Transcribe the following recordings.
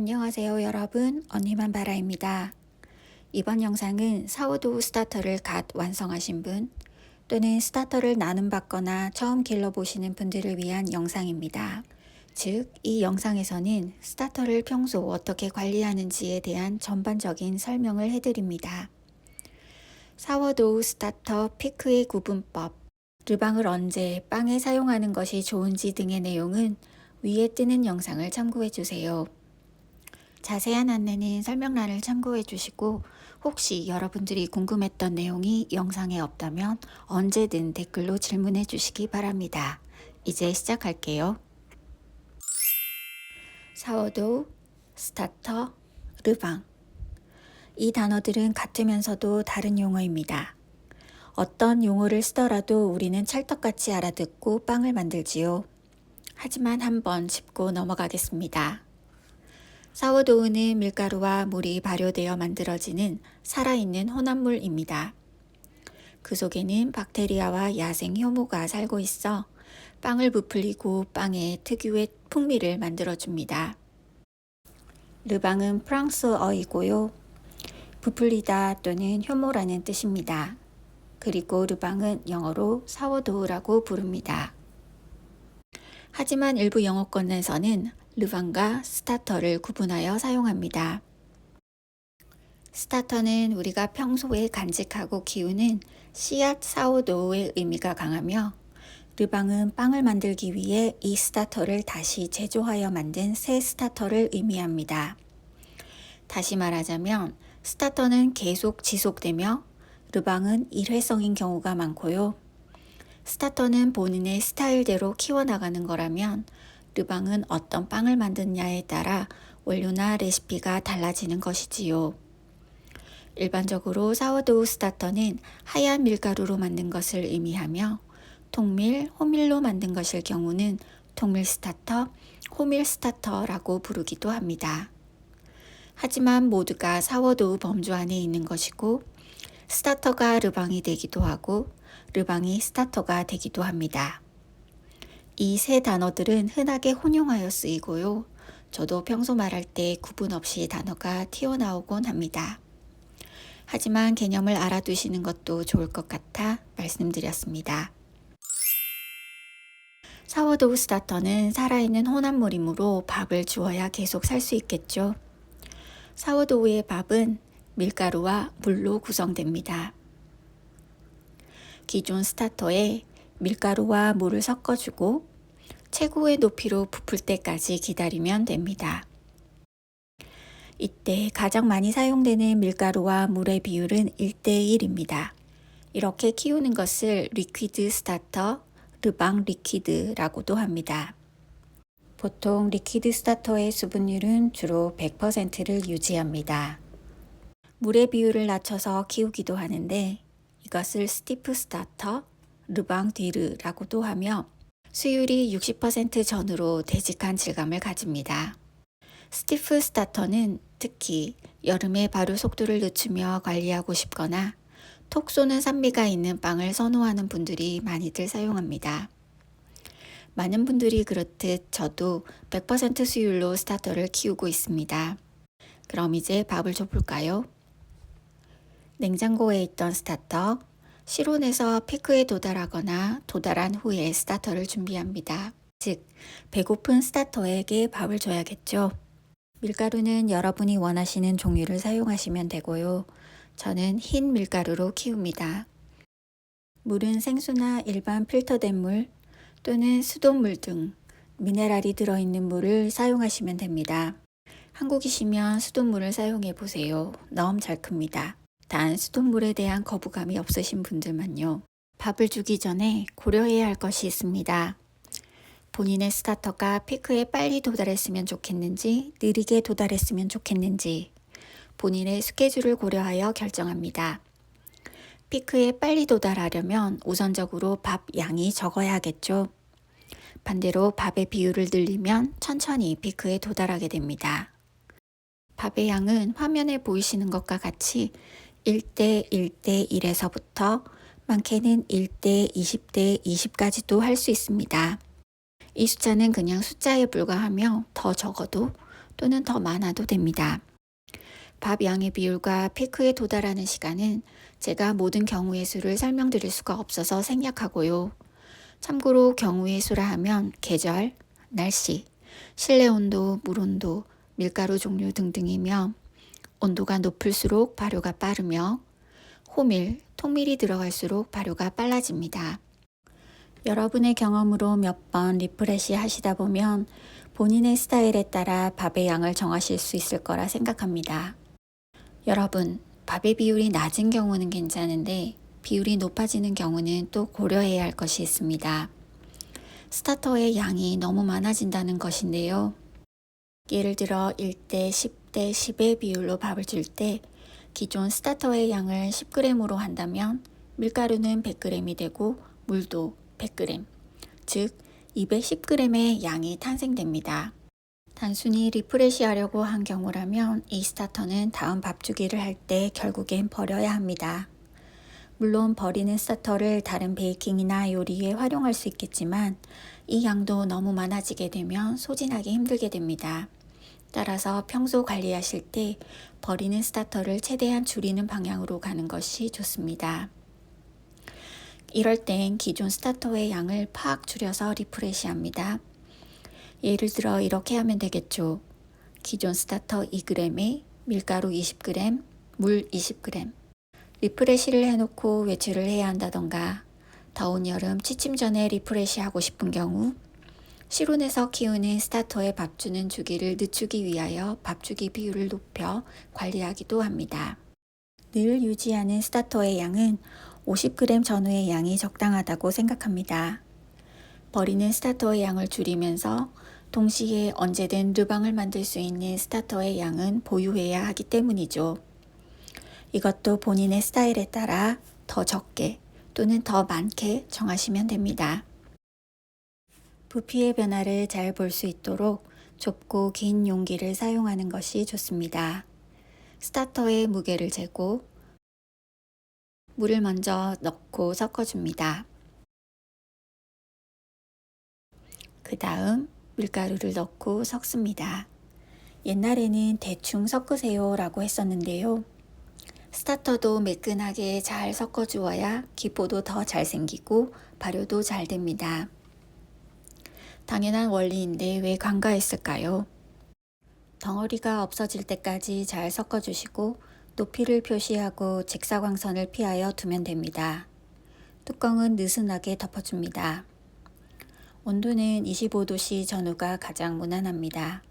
안녕하세요 여러분 언니만 바라입니다. 이번 영상은 사워도우 스타터를 갓 완성하신 분 또는 스타터를 나눔받거나 처음 길러보시는 분들을 위한 영상입니다. 즉, 이 영상에서는 스타터를 평소 어떻게 관리하는지에 대한 전반적인 설명을 해드립니다. 사워도우 스타터 피크의 구분법, 르방을 언제 빵에 사용하는 것이 좋은지 등의 내용은 위에 뜨는 영상을 참고해 주세요. 자세한 안내는 설명란을 참고해 주시고 혹시 여러분들이 궁금했던 내용이 영상에 없다면 언제든 댓글로 질문해 주시기 바랍니다. 이제 시작할게요. 사워도우, 스타터, 르방 이 단어들은 같으면서도 다른 용어입니다. 어떤 용어를 쓰더라도 우리는 찰떡같이 알아듣고 빵을 만들지요. 하지만 한번 짚고 넘어가겠습니다. 사워도우는 밀가루와 물이 발효되어 만들어지는 살아있는 혼합물입니다. 그 속에는 박테리아와 야생 효모가 살고 있어 빵을 부풀리고 빵에 특유의 풍미를 만들어줍니다. 르방은 프랑스어이고요. 부풀리다 또는 효모라는 뜻입니다. 그리고 르방은 영어로 사워도우라고 부릅니다. 하지만 일부 영어권에서는 르방과 스타터를 구분하여 사용합니다. 스타터는 우리가 평소에 간직하고 키우는 씨앗 사워도우의 의미가 강하며 르방은 빵을 만들기 위해 이 스타터를 다시 제조하여 만든 새 스타터를 의미합니다. 다시 말하자면 스타터는 계속 지속되며 르방은 일회성인 경우가 많고요. 스타터는 본인의 스타일대로 키워나가는 거라면 르방은 어떤 빵을 만드냐에 따라 원료나 레시피가 달라지는 것이지요. 일반적으로 사워도우 스타터는 하얀 밀가루로 만든 것을 의미하며 통밀, 호밀로 만든 것일 경우는 통밀 스타터, 호밀 스타터라고 부르기도 합니다. 하지만 모두가 사워도우 범주 안에 있는 것이고 스타터가 르방이 되기도 하고 르방이 스타터가 되기도 합니다. 이 세 단어들은 흔하게 혼용하여 쓰이고요. 저도 평소 말할 때 구분 없이 단어가 튀어나오곤 합니다. 하지만 개념을 알아두시는 것도 좋을 것 같아 말씀드렸습니다. 사워도우 스타터는 살아있는 혼합물이므로 밥을 주어야 계속 살 수 있겠죠. 사워도우의 밥은 밀가루와 물로 구성됩니다. 기존 스타터에 밀가루와 물을 섞어주고 최고의 높이로 부풀 때까지 기다리면 됩니다. 이때 가장 많이 사용되는 밀가루와 물의 비율은 1대1입니다. 이렇게 키우는 것을 리퀴드 스타터, 르방 리퀴드라고도 합니다. 보통 리퀴드 스타터의 수분율은 주로 100%를 유지합니다. 물의 비율을 낮춰서 키우기도 하는데 이것을 스티프 스타터, 르방 디르라고도 하며 수율이 60% 전후로 되직한 질감을 가집니다. 스티프 스타터는 특히 여름에 발효 속도를 늦추며 관리하고 싶거나 톡 쏘는 산미가 있는 빵을 선호하는 분들이 많이들 사용합니다. 많은 분들이 그렇듯 저도 100% 수율로 스타터를 키우고 있습니다. 그럼 이제 밥을 줘볼까요? 냉장고에 있던 스타터, 실온에서 피크에 도달하거나 도달한 후에 스타터를 준비합니다. 즉, 배고픈 스타터에게 밥을 줘야겠죠. 밀가루는 여러분이 원하시는 종류를 사용하시면 되고요. 저는 흰 밀가루로 키웁니다. 물은 생수나 일반 필터된 물 또는 수돗물 등 미네랄이 들어있는 물을 사용하시면 됩니다. 한국이시면 수돗물을 사용해 보세요. 너무 잘 큽니다. 단 수돗물에 대한 거부감이 없으신 분들만요. 밥을 주기 전에 고려해야 할 것이 있습니다. 본인의 스타터가 피크에 빨리 도달했으면 좋겠는지 느리게 도달했으면 좋겠는지 본인의 스케줄을 고려하여 결정합니다. 피크에 빨리 도달하려면 우선적으로 밥 양이 적어야겠죠. 반대로 밥의 비율을 늘리면 천천히 피크에 도달하게 됩니다. 밥의 양은 화면에 보이시는 것과 같이 1대 1대 1에서부터 많게는 1대 20대 20까지도 할 수 있습니다. 이 숫자는 그냥 숫자에 불과하며 더 적어도 또는 더 많아도 됩니다. 밥 양의 비율과 피크에 도달하는 시간은 제가 모든 경우의 수를 설명드릴 수가 없어서 생략하고요. 참고로 경우의 수라 하면 계절, 날씨, 실내 온도, 물 온도, 밀가루 종류 등등이며 온도가 높을수록 발효가 빠르며 호밀, 통밀이 들어갈수록 발효가 빨라집니다. 여러분의 경험으로 몇 번 리프레시 하시다 보면 본인의 스타일에 따라 밥의 양을 정하실 수 있을 거라 생각합니다. 여러분, 밥의 비율이 낮은 경우는 괜찮은데 비율이 높아지는 경우는 또 고려해야 할 것이 있습니다. 스타터의 양이 너무 많아진다는 것인데요. 예를 들어 1대 10대 10의 비율로 밥을 줄 때 기존 스타터의 양을 10g으로 한다면 밀가루는 100g이 되고 물도 100g, 즉 210g의 양이 탄생됩니다. 단순히 리프레시 하려고 한 경우라면 이 스타터는 다음 밥 주기를 할 때 결국엔 버려야 합니다. 물론 버리는 스타터를 다른 베이킹이나 요리에 활용할 수 있겠지만 이 양도 너무 많아지게 되면 소진하기 힘들게 됩니다. 따라서 평소 관리하실 때 버리는 스타터를 최대한 줄이는 방향으로 가는 것이 좋습니다. 이럴 땐 기존 스타터의 양을 팍 줄여서 리프레시 합니다. 예를 들어 이렇게 하면 되겠죠. 기존 스타터 2g에 밀가루 20g, 물 20g. 리프레시를 해놓고 외출을 해야 한다던가 더운 여름 취침 전에 리프레시 하고 싶은 경우 실온에서 키우는 스타터에 밥 주는 주기를 늦추기 위하여 밥 주기 비율을 높여 관리하기도 합니다. 늘 유지하는 스타터의 양은 50g 전후의 양이 적당하다고 생각합니다. 버리는 스타터의 양을 줄이면서 동시에 언제든 르방을 만들 수 있는 스타터의 양은 보유해야 하기 때문이죠. 이것도 본인의 스타일에 따라 더 적게 또는 더 많게 정하시면 됩니다. 부피의 변화를 잘 볼 수 있도록 좁고 긴 용기를 사용하는 것이 좋습니다. 스타터의 무게를 재고 물을 먼저 넣고 섞어줍니다. 그 다음 밀가루를 넣고 섞습니다. 옛날에는 대충 섞으세요 라고 했었는데요. 스타터도 매끈하게 잘 섞어 주어야 기포도 더 잘 생기고 발효도 잘 됩니다. 당연한 원리인데 왜 간과했을까요? 덩어리가 없어질 때까지 잘 섞어 주시고 높이를 표시하고 직사광선을 피하여 두면 됩니다. 뚜껑은 느슨하게 덮어줍니다. 온도는 25도씨 전후가 가장 무난합니다.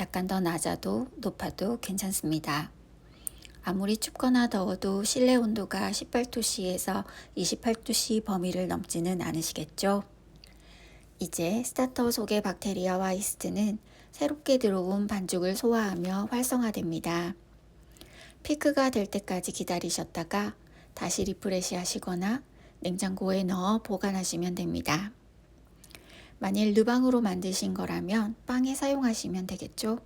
약간 더 낮아도 높아도 괜찮습니다. 아무리 춥거나 더워도 실내 온도가 18도씨에서 28도씨 범위를 넘지는 않으시겠죠? 이제 스타터 속의 박테리아와 이스트는 새롭게 들어온 반죽을 소화하며 활성화됩니다. 피크가 될 때까지 기다리셨다가 다시 리프레시 하시거나 냉장고에 넣어 보관하시면 됩니다. 만일 르방으로 만드신 거라면 빵에 사용하시면 되겠죠?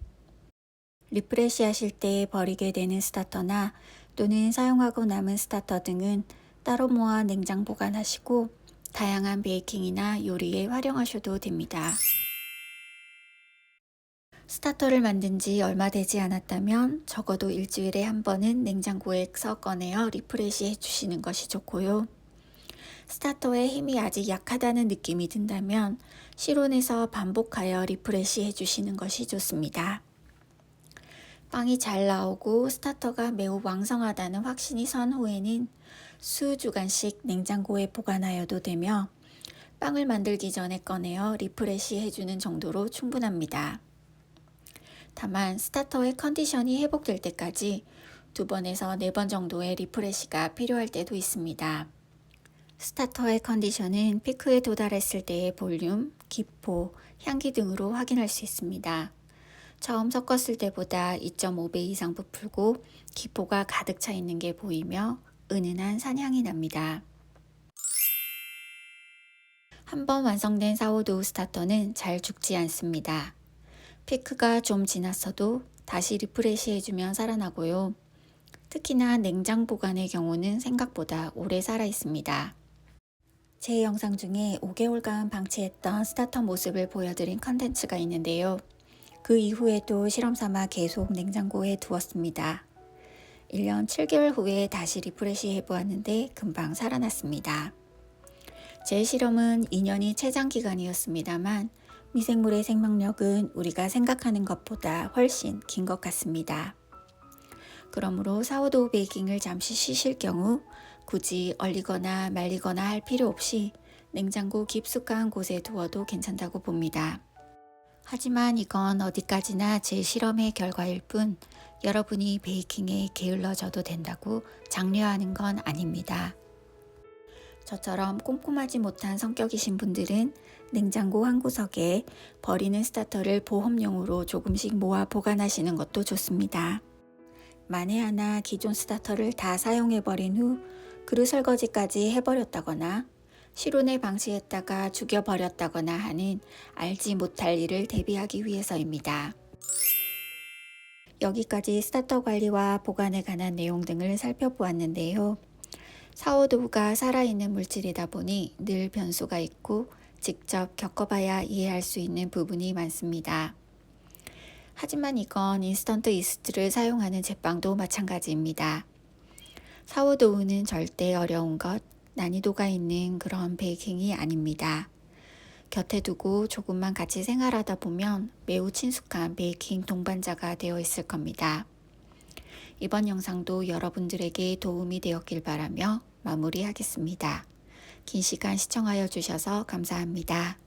리프레시 하실 때 버리게 되는 스타터나 또는 사용하고 남은 스타터 등은 따로 모아 냉장 보관하시고 다양한 베이킹이나 요리에 활용하셔도 됩니다. 스타터를 만든 지 얼마 되지 않았다면 적어도 일주일에 한 번은 냉장고에 서 꺼내어 리프레시 해주시는 것이 좋고요. 스타터의 힘이 아직 약하다는 느낌이 든다면 실온에서 반복하여 리프레시 해주시는 것이 좋습니다. 빵이 잘 나오고 스타터가 매우 왕성하다는 확신이 선 후에는 수주간씩 냉장고에 보관하여도 되며 빵을 만들기 전에 꺼내어 리프레시 해주는 정도로 충분합니다. 다만 스타터의 컨디션이 회복될 때까지 두 번에서 네 번 정도의 리프레시가 필요할 때도 있습니다. 스타터의 컨디션은 피크에 도달했을 때의 볼륨, 기포, 향기 등으로 확인할 수 있습니다. 처음 섞었을 때보다 2.5배 이상 부풀고 기포가 가득 차 있는 게 보이며 은은한 산향이 납니다. 한번 완성된 사워도우 스타터는 잘 죽지 않습니다. 피크가 좀 지났어도 다시 리프레시 해주면 살아나고요. 특히나 냉장 보관의 경우는 생각보다 오래 살아 있습니다. 제 영상 중에 5개월간 방치했던 스타터 모습을 보여드린 컨텐츠가 있는데요. 그 이후에도 실험 삼아 계속 냉장고에 두었습니다. 1년 7개월 후에 다시 리프레시 해보았는데 금방 살아났습니다. 제 실험은 2년이 최장 기간이었습니다만 미생물의 생명력은 우리가 생각하는 것보다 훨씬 긴 것 같습니다. 그러므로 사워도우 베이킹을 잠시 쉬실 경우 굳이 얼리거나 말리거나 할 필요 없이 냉장고 깊숙한 곳에 두어도 괜찮다고 봅니다. 하지만 이건 어디까지나 제 실험의 결과일 뿐 여러분이 베이킹에 게을러져도 된다고 장려하는 건 아닙니다. 저처럼 꼼꼼하지 못한 성격이신 분들은 냉장고 한 구석에 버리는 스타터를 보험용으로 조금씩 모아 보관하시는 것도 좋습니다. 만에 하나 기존 스타터를 다 사용해버린 후 그릇 설거지까지 해버렸다거나 실온에 방치했다가 죽여버렸다거나 하는 알지 못할 일을 대비하기 위해서입니다. 여기까지 스타터 관리와 보관에 관한 내용 등을 살펴보았는데요. 사워도우가 살아있는 물질이다 보니 늘 변수가 있고 직접 겪어봐야 이해할 수 있는 부분이 많습니다. 하지만 이건 인스턴트 이스트를 사용하는 제빵도 마찬가지입니다. 사워도우는 절대 어려운 것, 난이도가 있는 그런 베이킹이 아닙니다. 곁에 두고 조금만 같이 생활하다 보면 매우 친숙한 베이킹 동반자가 되어 있을 겁니다. 이번 영상도 여러분들에게 도움이 되었길 바라며 마무리하겠습니다. 긴 시간 시청하여 주셔서 감사합니다.